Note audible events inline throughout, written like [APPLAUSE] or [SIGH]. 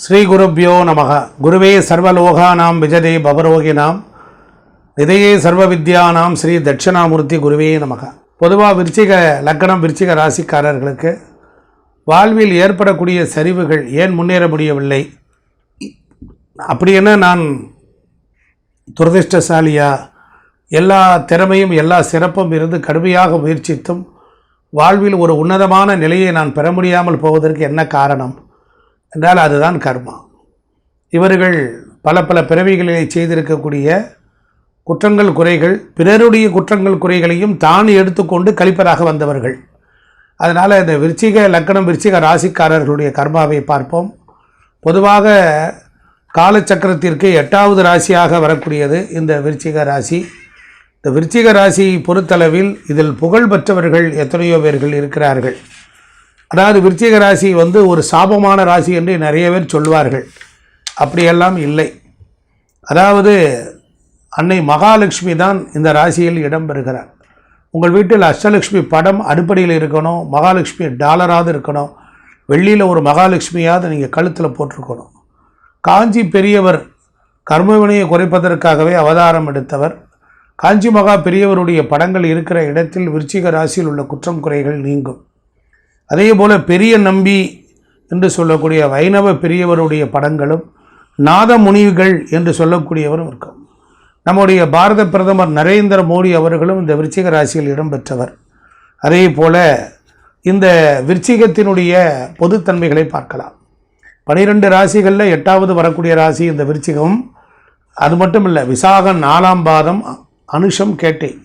ஸ்ரீ குருப்பியோ நமக. குருவே சர்வலோகானாம் விஜதே பவரோகினாம். நிதையே சர்வ வித்யானாம் ஸ்ரீ தட்சிணாமூர்த்தி குருவே நமக. பொதுவாக விருச்சிக லக்கணம் விருச்சிக ராசிக்காரர்களுக்கு வாழ்வில் ஏற்படக்கூடிய சரிவுகள் ஏன் முன்னேற முடியவில்லை? அப்படி என்ன நான் துரதிருஷ்டசாலியாக எல்லா திறமையும் எல்லா சிறப்பும் இருந்து கடுமையாக முயற்சித்தும் வாழ்வில் ஒரு உன்னதமான நிலையை நான் பெற முடியாமல் போவதற்கு என்ன காரணம்? என்றால் அதுதான் கர்மா. இவர்கள் பல பல பிறவிகளிலே செய்திருக்கக்கூடிய குற்றங்கள் குறைகள் பிறருடைய குற்றங்கள் குறைகளையும் தான் எடுத்துக்கொண்டு கழிப்பதாக வந்தவர்கள். அதனால் இந்த விருச்சிக லக்கணம் விருச்சிக ராசிக்காரர்களுடைய கர்மாவை பார்ப்போம். பொதுவாக காலச்சக்கரத்திற்கு எட்டாவது ராசியாக வரக்கூடியது இந்த விருச்சிக ராசி. இந்த விருச்சிக ராசியை பொறுத்தளவில் இதில் புகழ் பெற்றவர்கள் எத்தனையோ பேர்கள் இருக்கிறார்கள். அதாவது விருச்சிக ராசி வந்து ஒரு சாபமான ராசி என்று நிறைய பேர் சொல்வார்கள். அப்படியெல்லாம் இல்லை. அதாவது அன்னை மகாலட்சுமி தான் இந்த ராசியில் இடம்பெறுகிறார் உங்கள் வீட்டில் அஷ்டலட்சுமி படம் அடிப்படையில் இருக்கணும் மகாலட்சுமி டாலராவது இருக்கணும் வெள்ளியில் ஒரு மகாலட்சுமியாவது நீங்கள் கழுத்தில் போட்டிருக்கணும். காஞ்சி பெரியவர் கர்மவினையை குறைப்பதற்காகவே அவதாரம் எடுத்தவர். காஞ்சி மகா பெரியவருடைய படங்கள் இருக்கிற இடத்தில் விருச்சிக ராசியில் உள்ள குற்றம் குறைகள் நீங்கும். அதே போல் பெரிய நம்பி என்று சொல்லக்கூடிய வைணவ பெரியவருடைய படங்களும் நாத முனிவுகள் என்று சொல்லக்கூடியவரும் இருக்கும். நம்முடைய பாரத பிரதமர் நரேந்திர மோடி அவர்களும் இந்த விருச்சிக ராசியில் இடம்பெற்றவர். அதே போல் இந்த விருச்சிகத்தினுடைய பொதுத்தன்மைகளை பார்க்கலாம். பனிரெண்டு ராசிகளில் எட்டாவது வரக்கூடிய ராசி இந்த விருச்சிகம். அது மட்டும் இல்லை விசாகம் நாலாம் பாதம் அனுஷம் கேட்டை.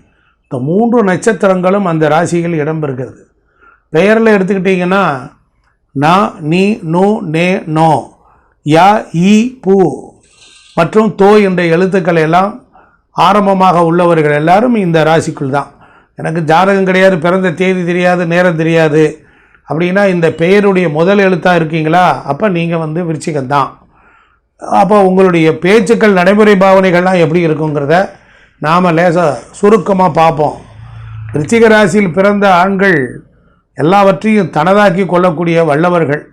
இந்த மூன்று நட்சத்திரங்களும் அந்த ராசியில் இடம்பெறுகிறது. பெயரில் எடுத்துக்கிட்டிங்கன்னா நான் நீ நோ நே நோ யா ஈ பூ மற்றும் தோ என்ற எழுத்துக்கள் எல்லாம் ஆரம்பமாக உள்ளவர்கள் எல்லாரும் இந்த ராசிக்குள் தான். எனக்கு ஜாதகம் கிடையாது பிறந்த தேதி தெரியாது நேரம் தெரியாது. அப்படின்னா இந்த பெயருடைய முதல் எழுத்தாக இருக்கீங்களா? அப்போ நீங்கள் வந்து விருச்சிகம் தான். அப்போ உங்களுடைய பேச்சுக்கள் நடைமுறை பாவனைகள்லாம் எப்படி இருக்குங்கிறத நாம் லேசாக சுருக்கமாக பார்ப்போம். விருச்சிக ராசியில் பிறந்த ஆண்கள் எல்லாவற்றையும் தனதாக்கி கொள்ளக்கூடிய வல்லவர்கள்.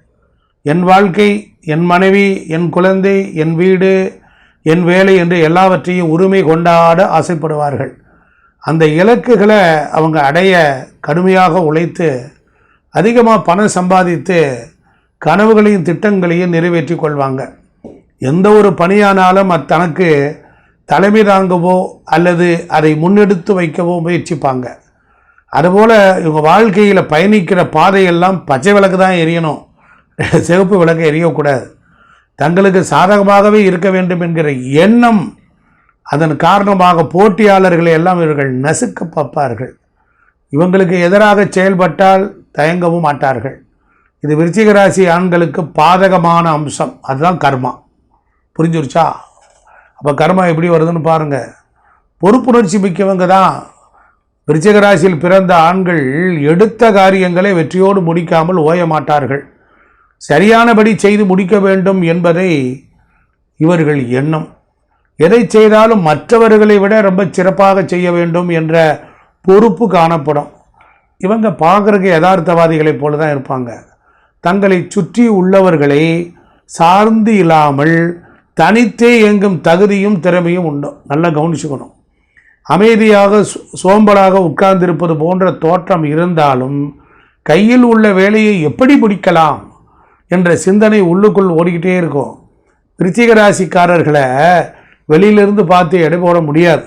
என் வாழ்க்கை என் மனைவி என் குழந்தை என் வீடு என் வேலை என்று எல்லாவற்றையும் உரிமை கொண்டாட ஆசைப்படுவார்கள். அந்த இலக்குகளை அவங்க அடைய கடுமையாக உழைத்து அதிகமாக பணம் சம்பாதித்து கனவுகளையும் திட்டங்களையும் நிறைவேற்றி கொள்வாங்க. எந்த ஒரு பணியானாலும் அது தனக்கு தலைமை தாங்கவோ அல்லது அதை முன்னெடுத்து வைக்கவோ முயற்சிப்பாங்க. அதுபோல் இவங்க வாழ்க்கையில் பயணிக்கிற பாதையெல்லாம் பச்சை விளக்கு தான் எரியணும். [LAUGHS] சிவப்பு விளக்கு எரியக்கூடாது. தங்களுக்கு சாதகமாகவே இருக்க வேண்டும் என்கிற எண்ணம் அதன் காரணமாக போட்டியாளர்களை எல்லாம் இவர்கள் நசுக்க பார்ப்பார்கள். இவங்களுக்கு எதிராக செயல்பட்டால் தயங்கவும் மாட்டார்கள். இது விருச்சிக ராசி ஆண்களுக்கு பாதகமான அம்சம். அதுதான் கர்மா. புரிஞ்சுருச்சா? அப்போ கர்மா எப்படி வருதுன்னு பாருங்கள் பொறுப்புணர்ச்சி மிக்கவங்க தான் விருச்சிகராசியில் பிறந்த ஆண்கள் எடுத்த காரியங்களை வெற்றியோடு முடிக்காமல் ஓய மாட்டார்கள். சரியானபடி செய்து முடிக்க வேண்டும் என்பதை இவர்கள் எண்ணம். எதை செய்தாலும் மற்றவர்களை விட ரொம்ப சிறப்பாக செய்ய வேண்டும் என்ற பொறுப்பு காணப்படும். இவங்க பார்க்குறக்கு யதார்த்தவாதிகளைப் போல தான் இருப்பாங்க. தங்களை சுற்றி உள்ளவர்களை சார்ந்து இல்லாமல் தனித்தே இயங்கும் தகுதியும் திறமையும் உண்டு. நல்லா கவனிச்சுக்கணும். அமைதியாக சோம்பலாக உட்கார்ந்திருப்பது போன்ற தோற்றம் இருந்தாலும் கையில் உள்ள வேலையை எப்படி முடிக்கலாம் என்ற சிந்தனை உள்ளுக்குள் ஓடிக்கிட்டே இருக்கும். விருச்சிக ராசிக்காரர்களை வெளியிலிருந்து பார்த்து எடை போட முடியாது.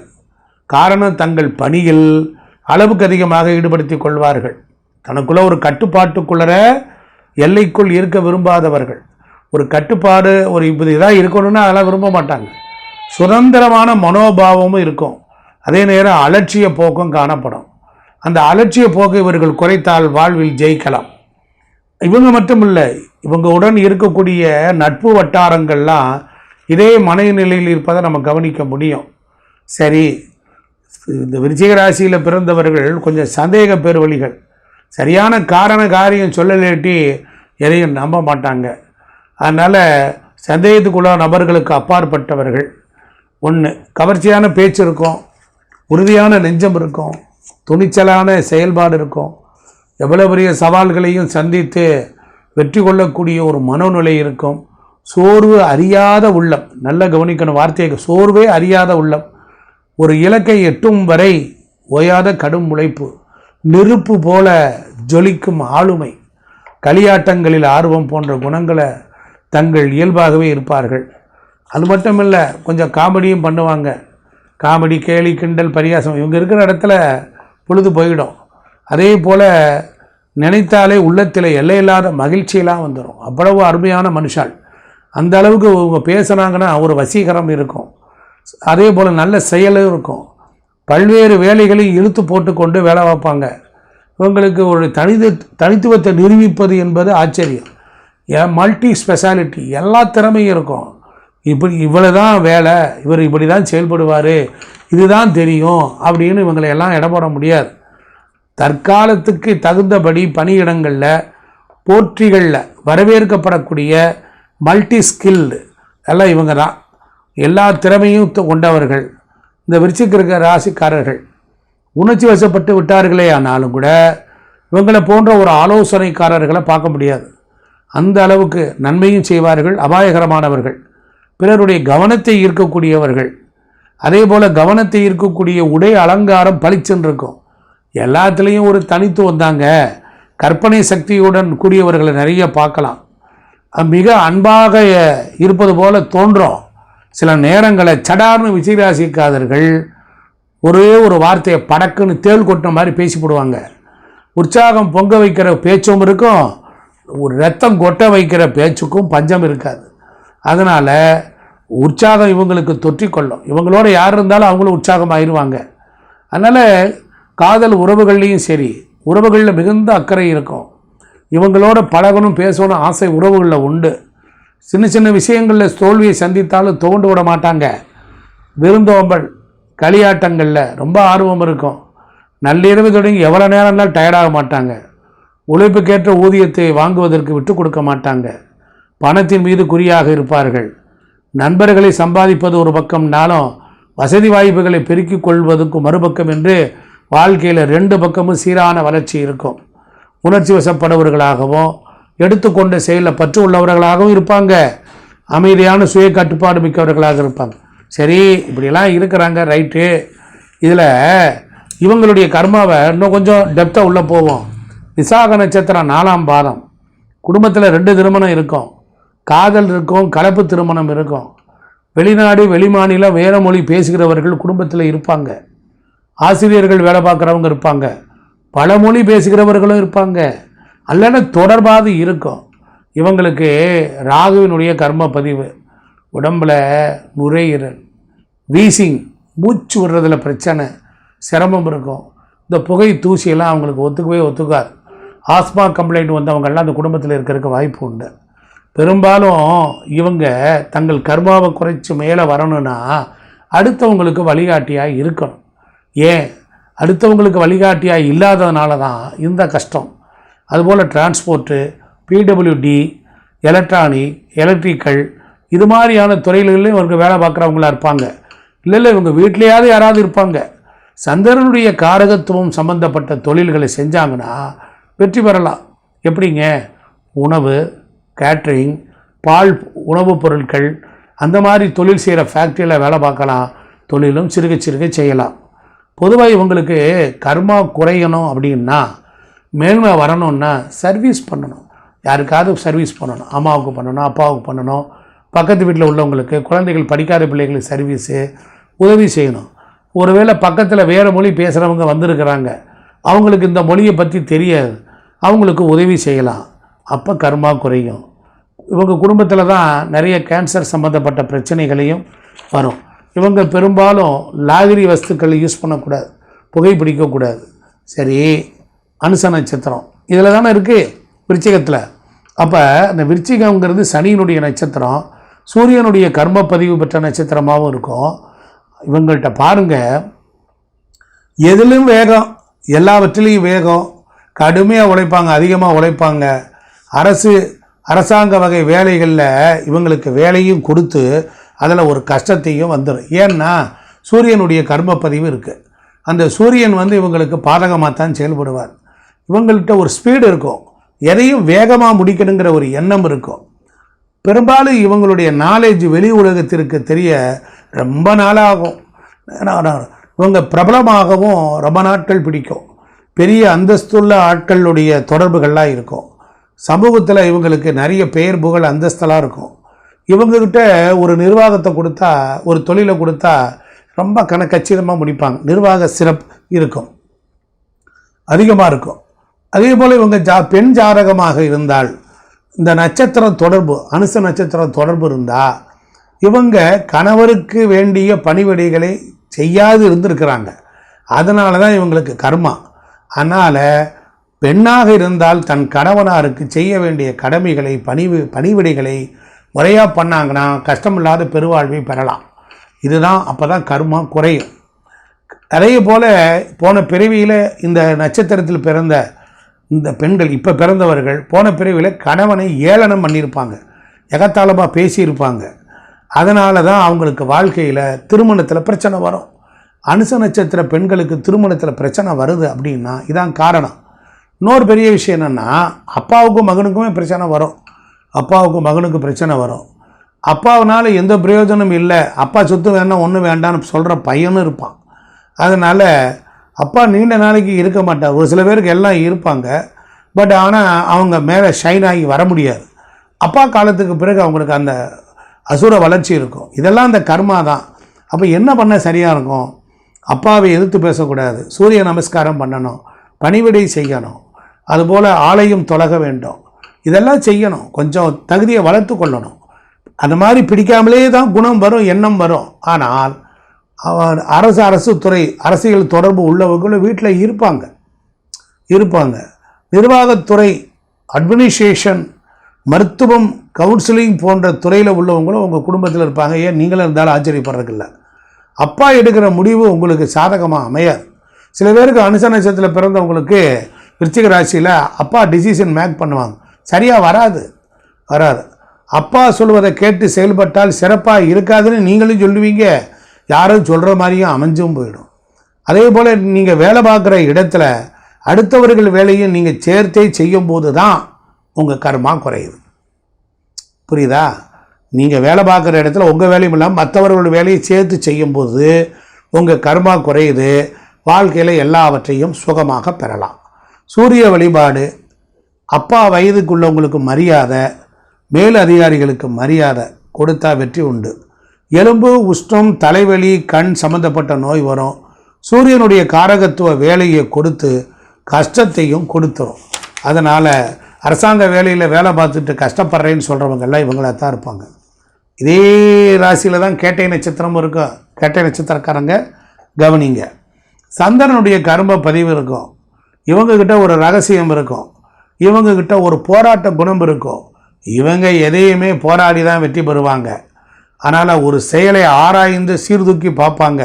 காரணம் தங்கள் பணியில் அளவுக்கு அதிகமாக ஈடுபடுத்தி கொள்வார்கள். தனக்குள்ள ஒரு கட்டுப்பாட்டுக்குள்ளர எல்லைக்குள் இருக்க விரும்பாதவர்கள். ஒரு கட்டுப்பாடு ஒரு இப்படி இதாக இருக்கணும்னா அதெல்லாம் விரும்ப மாட்டாங்க. சுதந்திரமான மனோபாவமும் இருக்கும். அதே நேரம் அலட்சிய போக்கும் காணப்படும். அந்த அலட்சிய போக்கு இவர்கள் குறைத்தால் வாழ்வில் ஜெயிக்கலாம். இவங்க மட்டும் இல்லை இவங்க உடன் இருக்கக்கூடிய நட்பு வட்டாரங்கள்லாம் இதே மனநிலையில் இருப்பதை நம்ம கவனிக்க முடியும். சரி இந்த விருச்சிக ராசியில் பிறந்தவர்கள் கொஞ்சம் சந்தேக பெருவழிகள். சரியான காரண காரியம் சொல்லலேட்டி எதையும் நம்ப மாட்டாங்க. அதனால் சந்தேகத்துக்குள்ள நபர்களுக்கு அப்பாற்பட்டவர்கள். ஒன்று கவர்ச்சியான பேச்சு இருக்கும். உறுதியான நெஞ்சம் இருக்கும். துணிச்சலான செயல்பாடு இருக்கும். எவ்வளோ பெரிய சவால்களையும் சந்தித்து வெற்றி கொள்ளக்கூடிய ஒரு மனோநிலை இருக்கும். சோர்வு அறியாத உள்ளம். நல்ல கவனிக்கணும். வார்த்தையை சோர்வே அறியாத உள்ளம். ஒரு இலக்கை எட்டும் வரை ஓயாத கடும் உழைப்பு. நெருப்பு போல ஜொலிக்கும் ஆளுமை. களியாட்டங்களில் ஆர்வம் போன்ற குணங்களை தங்கள் இயல்பாகவே இருப்பார்கள். அது மட்டும் இல்லை கொஞ்சம் காமெடியும் பண்ணுவாங்க. காமெடி கேலி கிண்டல் பரியாசம் இவங்க இருக்கிற இடத்துல பொழுது போயிடும். அதே போல் நினைத்தாலே உள்ளத்தில் எல்லையில்லாத மகிழ்ச்சியெல்லாம் வந்துடும் அவ்வளவு அருமையான மனுஷால் அந்த அளவுக்கு இவங்க பேசுனாங்கன்னா ஒரு வசீகரம் இருக்கும். அதே போல் நல்ல செயலும் இருக்கும். பல்வேறு வேலைகளையும் இழுத்து போட்டுக்கொண்டு வேலை வைப்பாங்க இவங்களுக்கு ஒரு தனித தனித்துவத்தை நிரூபிப்பது என்பது ஆச்சரியம். ஏன் மல்டி ஸ்பெஷாலிட்டி எல்லா திறமையும் இருக்கும். இப்படி இவ்வளோ தான் வேலை இவர் இப்படி தான் செயல்படுவார் இதுதான் தெரியும் அப்படின்னு இவங்களை எல்லாம் இடம் போட முடியாது. தற்காலத்துக்கு தகுந்தபடி பணியிடங்களில் போற்றிகளில் வரவேற்கப்படக்கூடிய மல்டி ஸ்கில்டு எல்லாம் இவங்க தான் எல்லா திறமையும் கொண்டவர்கள். இந்த விருச்சிக்கிற ராசிக்காரர்கள் உணர்ச்சி வசப்பட்டு விட்டார்களே ஆனாலும் கூட இவங்களை போன்ற ஒரு ஆலோசனைக்காரர்களை பார்க்க முடியாது. அந்த அளவுக்கு நன்மையும் செய்வார்கள் அபாயகரமானவர்கள். பிறருடைய கவனத்தை ஈர்க்கக்கூடியவர்கள். அதே போல் கவனத்தை ஈர்க்கக்கூடிய உடை அலங்காரம் பளிச்சென்று இருக்கும். எல்லாத்துலேயும் ஒரு தனித்துவம் தாங்க. கற்பனை சக்தியுடன் கூடியவர்களை நிறைய பார்க்கலாம். மிக அன்பாக இருப்பது போல தோன்றும். சில நேரங்களை சடார்னு விஜயராசிக்காதர்கள் ஒரே ஒரு வார்த்தையை படக்குன்னு தேள் கொட்டின மாதிரி பேசி போடுவாங்க. உற்சாகம் பொங்க வைக்கிற பேச்சும் இருக்கும். ஒரு ரத்தம் கொட்ட வைக்கிற பேச்சுக்கும் பஞ்சம் இருக்காது. அதனால் உற்சாகம் இவங்களுக்கு தொற்றிக்கொள்ளும். இவங்களோட யார் இருந்தாலும் அவங்களும் உற்சாகம் ஆயிடுவாங்க அதனால் காதல் உறவுகள்லேயும் சரி உறவுகளில் மிகுந்த அக்கறை இருக்கும். இவங்களோட பழகணும் பேசணும் ஆசை உறவுகளில் உண்டு. சின்ன சின்ன விஷயங்களில் தோல்வியை சந்தித்தாலும் தோண்டு விட மாட்டாங்க. விருந்தோம்பல் களியாட்டங்களில் ரொம்ப ஆர்வம் இருக்கும். நள்ளிரவு தொடங்கி எவ்வளோ நேரம்னாலும் டயர்டாக மாட்டாங்க. உழைப்புக்கேற்ற ஊதியத்தை வாங்குவதற்கு விட்டு கொடுக்க மாட்டாங்க. பணத்தின் மீது குறியாக இருப்பார்கள். நண்பர்களை சம்பாதிப்பது ஒரு பக்கம்னாலும் வசதி வாய்ப்புகளை பெருக்கிக் கொள்வதற்கு மறுபக்கம் என்று வாழ்க்கையில் ரெண்டு பக்கமும் சீரான வளர்ச்சி இருக்கும். உணர்ச்சி வசப்படுபவர்களாகவும் எடுத்துக்கொண்ட செயலில் பற்று உள்ளவர்களாகவும் இருப்பாங்க. அமைதியான சுய கட்டுப்பாடு மிக்கவர்களாக இருப்பாங்க. சரி இப்படியெல்லாம் இருக்கிறாங்க ரைட்டு. இதில் இவங்களுடைய கர்மாவை இன்னும் கொஞ்சம் டெப்த்தாக உள்ளே போவோம். விசாக நட்சத்திரம் நாலாம் பாதம். குடும்பத்தில் ரெண்டு திருமணம் இருக்கும். காதல் இருக்கும் கலப்பு திருமணம் இருக்கும். வெளிநாடு வெளிமாநிலம் வேற மொழி பேசுகிறவர்கள் குடும்பத்தில் இருப்பாங்க. ஆசிரியர்கள் வேலை பார்க்குறவங்க இருப்பாங்க. பல மொழி பேசுகிறவர்களும் இருப்பாங்க. அல்லன தொடர்பாக இருக்கும். இவங்களுக்கு ராகுவினுடைய கர்ம பதிவு. உடம்புல நுரையீரல் வீசிங் மூச்சு விடுறதுல பிரச்சனை சிரமம் இருக்கும். இந்த புகை தூசியெல்லாம் அவங்களுக்கு ஒத்துக்கவே ஒத்துக்காது. ஆஸ்மா கம்ப்ளைண்ட் வந்தவங்கள்லாம் அந்த குடும்பத்தில் இருக்கிறதுக்கு வாய்ப்பு உண்டு. பெரும்பாலும் இவங்க தங்கள் கர்மாவை குறைச்சி மேலே வரணும்னா அடுத்தவங்களுக்கு வழிகாட்டியாக இருக்கணும். ஏன்? அடுத்தவங்களுக்கு வழிகாட்டியாக இல்லாததுனால தான் இந்த கஷ்டம். அதுபோல் டிரான்ஸ்போர்ட்டு பிடபிள்யூடி எலக்ட்ரானிக் எலக்ட்ரிக்கல் இது மாதிரியான துறைகளிலும் இவங்க வேலை பார்க்குறவங்களா இருப்பாங்க. இல்லை இல்லை இவங்க வீட்லேயாவது யாராவது இருப்பாங்க. சந்திரனுடைய காரகத்துவம் சம்பந்தப்பட்ட தொழில்களை செஞ்சாங்கன்னா வெற்றி பெறலாம். எப்படிங்க? உணவு கேட்ரிங் பால் உணவுப் பொருட்கள் அந்த மாதிரி தொழில் செய்கிற ஃபேக்ட்ரியில் வேலை பார்க்கலாம். தொழிலும் சிறுக சிறுக செய்யலாம். பொதுவாக இவங்களுக்கு கர்மா குறையணும் அப்படின்னா மேன்மை வரணும்னா சர்வீஸ் பண்ணணும். யாருக்காவது சர்வீஸ் பண்ணணும். அம்மாவுக்கு பண்ணணும் அப்பாவுக்கு பண்ணணும். பக்கத்து வீட்டில் உள்ளவங்களுக்கு குழந்தைகள் படிக்காத பிள்ளைகளுக்கு சர்வீஸு உதவி செய்யணும். ஒருவேளை பக்கத்தில் வேறு மொழி பேசுகிறவங்க வந்திருக்கிறாங்க. அவங்களுக்கு இந்த மொழியை பற்றி தெரியாது. அவங்களுக்கு உதவி செய்யலாம். அப்போ கர்மா குறையும். இவங்க குடும்பத்தில் தான் நிறைய கேன்சர் சம்மந்தப்பட்ட பிரச்சனைகளையும் வரும். இவங்க பெரும்பாலும் லாகிரி வஸ்துக்களை யூஸ் பண்ணக்கூடாது. புகைப்பிடிக்கக்கூடாது சரி அனுச நட்சத்திரம். இதில் தானே இருக்குது விருச்சிகத்தில். அப்போ அந்த விருச்சிகங்கிறது சனியினுடைய நட்சத்திரம் சூரியனுடைய கர்ம பதிவு பெற்ற நட்சத்திரமாகவும் இருக்கும். இவங்கள்ட்ட பாருங்கள் எதிலும் வேகம் எல்லாவற்றிலையும் வேகம். கடுமையாக உழைப்பாங்க அதிகமாக உழைப்பாங்க. அரசு அரசாங்க வகை வேலைகளில் இவங்களுக்கு வேலையும் கொடுத்து அதில் ஒரு கஷ்டத்தையும் வந்துடும் ஏன்னா சூரியனுடைய கர்ம பதிவு இருக்குது அந்த சூரியன் வந்து இவங்களுக்கு பாதகமாக தான் செயல்படுவார். இவங்கள்ட்ட ஒரு ஸ்பீடு இருக்கும். எதையும் வேகமாக முடிக்கணுங்கிற ஒரு எண்ணம் இருக்கும். பெரும்பாலும் இவங்களுடைய நாலேஜ் வெளி உலகத்திற்கு தெரிய ரொம்ப நாளாகும். இவங்க பிரபலமாகவும் ரொம்ப நாட்கள் பிடிக்கும். பெரிய அந்தஸ்துள்ள ஆட்களுடைய தொடர்புகள்லாம் இருக்கும். சமூகத்தில் இவங்களுக்கு நிறைய பெயர் புகழ் அந்தஸ்தெல்லாம் இருக்கும். இவங்கக்கிட்ட ஒரு நிர்வாகத்தை கொடுத்தா ஒரு தொழிலை கொடுத்தா ரொம்ப கணக்கச்சிதமாக முடிப்பாங்க. நிர்வாக சிறப்பு இருக்கும். அதிகமாக இருக்கும். அதே போல் இவங்க ஜா பெண் ஜாதகமாக இருந்தால் இந்த நட்சத்திரம் தொடர்பு அனுச நட்சத்திரம் தொடர்பு இருந்தால் இவங்க கணவருக்கு வேண்டிய பணிவிடைகளை செய்யாது இருந்திருக்கிறாங்க. அதனால தான் இவங்களுக்கு கர்மா. அதனால் பெண்ணாக இருந்தால் தன் கணவனாருக்கு செய்ய வேண்டிய கடமைகளை பணிவு பணிவிடைகளை முறையாக பண்ணாங்கன்னா கஷ்டமில்லாத பெருவாழ்வை பெறலாம். இதுதான் அப்போ தான் கர்மா குறையும். அதே போல் போன பிறவியில் இந்த நட்சத்திரத்தில் பிறந்த இந்த பெண்கள் இப்போ பிறந்தவர்கள் போன பிறவியில் கணவனை ஏளனம் பண்ணியிருப்பாங்க. எகத்தாளமாக பேசியிருப்பாங்க. அதனால தான் அவங்களுக்கு வாழ்க்கையில் திருமணத்தில் பிரச்சனை வரும். அனுச நட்சத்திர பெண்களுக்கு திருமணத்தில் பிரச்சனை வருது அப்படின்னா இதான் காரணம். இன்னொரு பெரிய விஷயம் என்னென்னா அப்பாவுக்கும் மகனுக்குமே பிரச்சனை வரும். அப்பாவுக்கும் மகனுக்கும் பிரச்சனை வரும். அப்பாவனால் எந்த பிரயோஜனம் இல்லை. அப்பா சொத்து வேணாம் ஒன்றும் வேண்டாம்னு சொல்கிற பையனும் இருப்பான். அதனால் அப்பா நீண்ட நாளைக்கு இருக்க மாட்டார். ஒரு சில பேருக்கு எல்லாம் இருப்பாங்க. பட் ஆனால் அவங்க மேலே ஷைன் ஆகி வர முடியாது. அப்பா காலத்துக்கு பிறகு அவங்களுக்கு அந்த அசுர வளர்ச்சி இருக்கும். இதெல்லாம் அந்த கர்மா தான். அப்போ என்ன பண்ண சரியாக இருக்கும்? அப்பாவை எதிர்த்து பேசக்கூடாது. சூரிய நமஸ்காரம் பண்ணணும். பணிவிடை செய்யணும். அதுபோல் ஆலையும் தொலக வேண்டும். இதெல்லாம் செய்யணும். கொஞ்சம் தகுதியை வளர்த்து கொள்ளணும். அந்த மாதிரி பிடிக்காமலே தான் குணம் வரும் எண்ணம் வரும். ஆனால் அரசு அரசு துறை அரசியல் தொடர்பு உள்ளவர்களும் வீட்டில் இருப்பாங்க. இருப்பாங்க. நிர்வாகத்துறை அட்மினிஸ்ட்ரேஷன் மருத்துவம் கவுன்சிலிங் போன்ற துறையில் உள்ளவங்களும் உங்கள் குடும்பத்தில் இருப்பாங்க. ஏன்? நீங்களும் இருந்தாலும் ஆச்சரியப்படுறதில்ல அப்பா எடுக்கிற முடிவு உங்களுக்கு சாதகமாக அமையாது. சில பேருக்கு அனுச நட்சத்திரத்தில் பிறந்தவங்களுக்கு விருச்சிக ராசியில் அப்பா டிசிஷன் மேக் பண்ணுவாங்க. சரியாக வராது. வராது. அப்பா சொல்வதை கேட்டு செயல்பட்டால் சிறப்பாக இருக்காதுன்னு நீங்களும் சொல்லுவீங்க. யாரும் சொல்கிற மாதிரியும் அமைஞ்சும் போயிடும். அதே போல் நீங்கள் வேலை பார்க்குற இடத்துல அடுத்தவர்கள் வேலையும் நீங்கள் சேர்த்தே செய்யும் போது தான் உங்கள் கர்மா குறையுது. புரியுதா? நீங்கள் வேலை பார்க்குற இடத்துல உங்கள் வேலையும் இல்லாமல் மற்றவர்களோட வேலையை சேர்த்து செய்யும்போது உங்கள் கர்மா குறையுது. வாழ்க்கையில் எல்லாவற்றையும் சுகமாக பெறலாம். சூரிய வழிபாடு அப்பா வயதுக்குள்ளவங்களுக்கு மரியாதை மேல் அதிகாரிகளுக்கு மரியாதை கொடுத்தா வெற்றி உண்டு. எலும்பு உஷ்ணம் தலைவலி கண் சம்பந்தப்பட்ட நோய் வரும். சூரியனுடைய காரகத்துவ வேலையை கொடுத்து கஷ்டத்தையும் கொடுத்துரும். அதனால் அரசாங்க வேலையில் வேலை பார்த்துட்டு கஷ்டப்படுறேன்னு சொல்கிறவங்கெல்லாம் இவங்களா தான் இருப்பாங்க. இதே ராசியில் தான் கேட்டை நட்சத்திரமும் இருக்கும் கேட்டை நட்சத்திரக்காரங்க கவனிங்க. சந்திரனுடைய கரும்ப பதிவு இருக்கும். இவங்கக்கிட்ட ஒரு ரகசியம் இருக்கும். இவங்கக்கிட்ட ஒரு போராட்ட குணம் இருக்கும். இவங்க எதையுமே போராடி தான் வெற்றி பெறுவாங்க. அதனால் ஒரு செயலை ஆராய்ந்து சீர்தூக்கி பார்ப்பாங்க.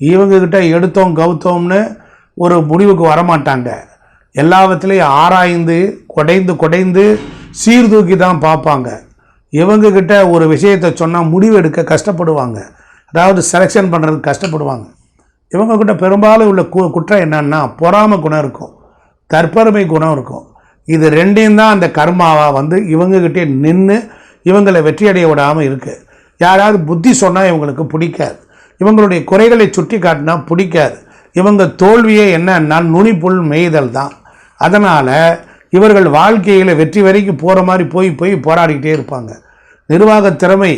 இவங்கக்கிட்ட எடுத்தோம் கவுத்தோம்னு ஒரு முடிவுக்கு வரமாட்டாங்க. எல்லாவற்றிலையும் ஆராய்ந்து குடைந்து குடைந்து சீர்தூக்கி தான் பார்ப்பாங்க. இவங்கக்கிட்ட ஒரு விஷயத்தை சொன்னால் முடிவு எடுக்க கஷ்டப்படுவாங்க. அதாவது செலெக்ஷன் பண்ணுறதுக்கு கஷ்டப்படுவாங்க. இவங்கக்கிட்ட பெரும்பாலும் உள்ள கு குற்றம் என்னன்னா பொறாமை குணம் இருக்கும். தற்பெருமை குணம் இருக்கும். இது ரெண்டையும் தான் அந்த கர்மாவாக வந்து இவங்கக்கிட்டே நின்று இவங்களை வெற்றியடைய விடாமல் இருக்குது யாராவது புத்தி சொன்னால் இவங்களுக்கு பிடிக்காது. இவங்களுடைய குறைகளை சுட்டி காட்டினா பிடிக்காது. இவங்க தோல்வியே என்னன்னா நுனிப்புல் மேய்தல் தான். அதனால் இவர்கள் வாழ்க்கையில் வெற்றி வரைக்கும் போகிற மாதிரி போய் போய் போராடிக்கிட்டே இருப்பாங்க. நிர்வாக திறமை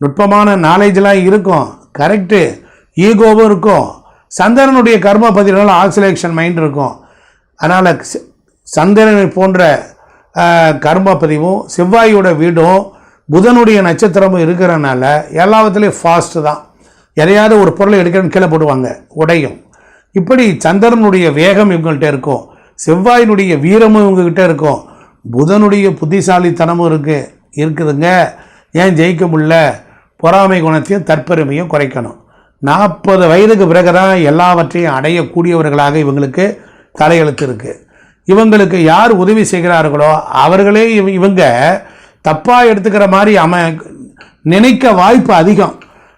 நுட்பமான நாலேஜெலாம் இருக்கும். கரெக்டு ஈகோவும் இருக்கும். சந்திரனுடைய கர்ம பதினால ஆக்சிலேஷன் மைண்ட் இருக்கும். அதனால் சந்திரனை போன்ற கர்ம பதிவும் செவ்வாயோட வீடும் புதனுடைய நட்சத்திரமும் இருக்கிறனால எல்லாத்துலேயும் ஃபாஸ்ட்டு தான். எதையாவது ஒரு பொருளை எடுக்கிறன்னு கீழே போடுவாங்க உடையும். இப்படி சந்திரனுடைய வேகம் இவங்கள்ட்ட இருக்கும். செவ்வாயினுடைய வீரமும் இவங்ககிட்ட இருக்கும். புதனுடைய புத்திசாலித்தனமும் இருக்குது இருக்குதுங்க. ஏன் ஜெயிக்க முடியல? பொறாமை குணத்தையும் தற்பெருமையும் குறைக்கணும். நாற்பது வயதுக்கு பிறகு தான் எல்லாவற்றையும் அடையக்கூடியவர்களாக இவங்களுக்கு தலையெழுத்து இருக்குது இவங்களுக்கு யார் உதவி செய்கிறார்களோ அவர்களே இவ- இவங்க தப்பாக எடுத்துக்கிற மாதிரி அம நினைக்க வாய்ப்பு அதிகம்.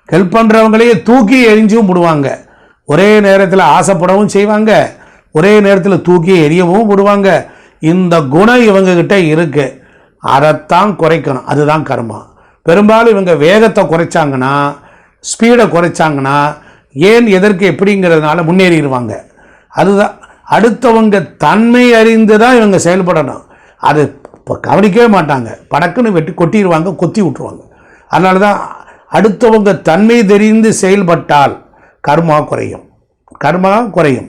ஹெல்ப் பண்ணுறவங்களையே தூக்கி எரிஞ்சும் விடுவாங்க ஒரே நேரத்தில் ஆசைப்படவும் செய்வாங்க. ஒரே நேரத்தில் தூக்கி எரியவும் விடுவாங்க இந்த குணம் இவங்கக்கிட்ட இருக்குது அதைத்தான் குறைக்கணும். அதுதான் கர்மம் பெரும்பாலும் இவங்க வேகத்தை குறைச்சாங்கன்னா ஸ்பீடை குறைச்சாங்கன்னா ஏன் எதற்கு எப்படிங்கிறதுனால முன்னேறிடுவாங்க. அதுதான் அடுத்தவங்க தன்மை அறிந்து தான் இவங்க செயல்படணும். அது இப்போ கவனிக்கவே மாட்டாங்க. படக்குன்னு வெட்டி கொட்டிடுவாங்க கொத்தி விட்ருவாங்க அதனால தான் அடுத்தவங்க தன்மை தெரிந்து செயல்பட்டால் கர்மா குறையும். கர்மா குறையும்.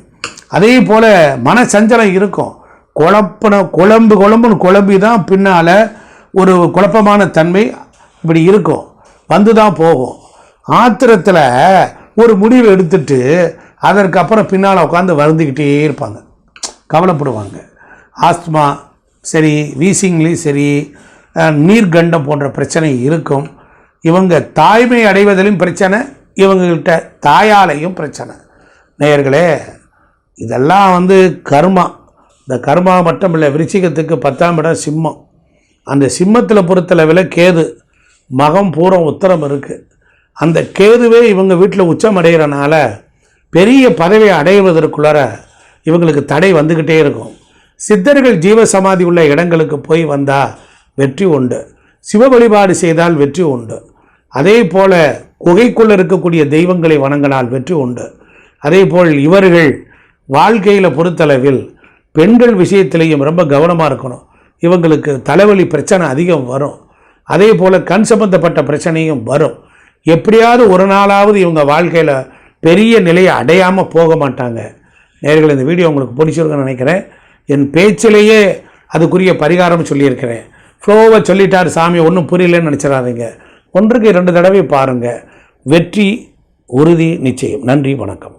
அதே போல் மனசஞ்சலம் இருக்கும். குழப்பின குழம்பு குழம்புன்னு குழம்பி தான் பின்னால் ஒரு குழப்பமான தன்மை இப்படி இருக்கும். வந்து தான் போகும். ஆத்திரத்தில் ஒரு முடிவு எடுத்துட்டு அதற்கப்புறம் பின்னால் உட்காந்து வருந்துக்கிட்டே இருப்பாங்க. கவலைப்படுவாங்க. ஆஸ்துமா சரி வீசிங்லேயும் சரி நீர்கண்டம் போன்ற பிரச்சனை இருக்கும். இவங்க தாய்மை அடைவதிலும் பிரச்சனை இவங்ககிட்ட தாயாலையும் பிரச்சனை. நேயர்களே இதெல்லாம் வந்து கர்மா. இந்த கர்மா மட்டும் இல்லை விருச்சிகத்துக்கு பத்தாம் இடம் சிம்மம். அந்த சிம்மத்தில் பொறுத்த பொறுத்தளவில் கேது மகம் பூரம் உத்தரம் இருக்குது அந்த கேதுவே இவங்க வீட்டில் உச்சம் அடைகிறனால பெரிய பதவியை அடைவதற்குள்ளார இவங்களுக்கு தடை வந்துக்கிட்டே இருக்கும். சித்தர்கள் ஜீவ சமாதி உள்ள இடங்களுக்கு போய் வந்தால் வெற்றி உண்டு. சிவ வழிபாடு செய்தால் வெற்றி உண்டு. அதே போல் குகைக்குள்ள இருக்கக்கூடிய தெய்வங்களை வணங்கினால் வெற்றி உண்டு. அதே போல் இவர்கள் வாழ்க்கையில் பொறுத்தளவில் பெண்கள் விஷயத்திலையும் ரொம்ப கவனமாக இருக்கணும். இவங்களுக்கு தலைவலி பிரச்சனை அதிகம் வரும். அதே போல் கண் சம்பந்தப்பட்ட பிரச்சனையும் வரும். எப்படியாவது ஒரு நாளாவது இவங்க வாழ்க்கையில் பெரிய நிலையை அடையாமல் போக மாட்டாங்க. நேர்கள் இந்த வீடியோ உங்களுக்கு பிடிச்சிருக்குன்னு நினைக்கிறேன். என் பேச்சிலேயே அதுக்குரிய பரிகாரம் சொல்லியிருக்கிறேன். ஃப்ளோவை சொல்லிட்டார் சாமி ஒன்றும் புரியலன்னு நினச்சிடாதீங்க. ஒன்றுக்கு இரண்டு தடவை பாருங்கள் வெற்றி உறுதி நிச்சயம். நன்றி வணக்கம்.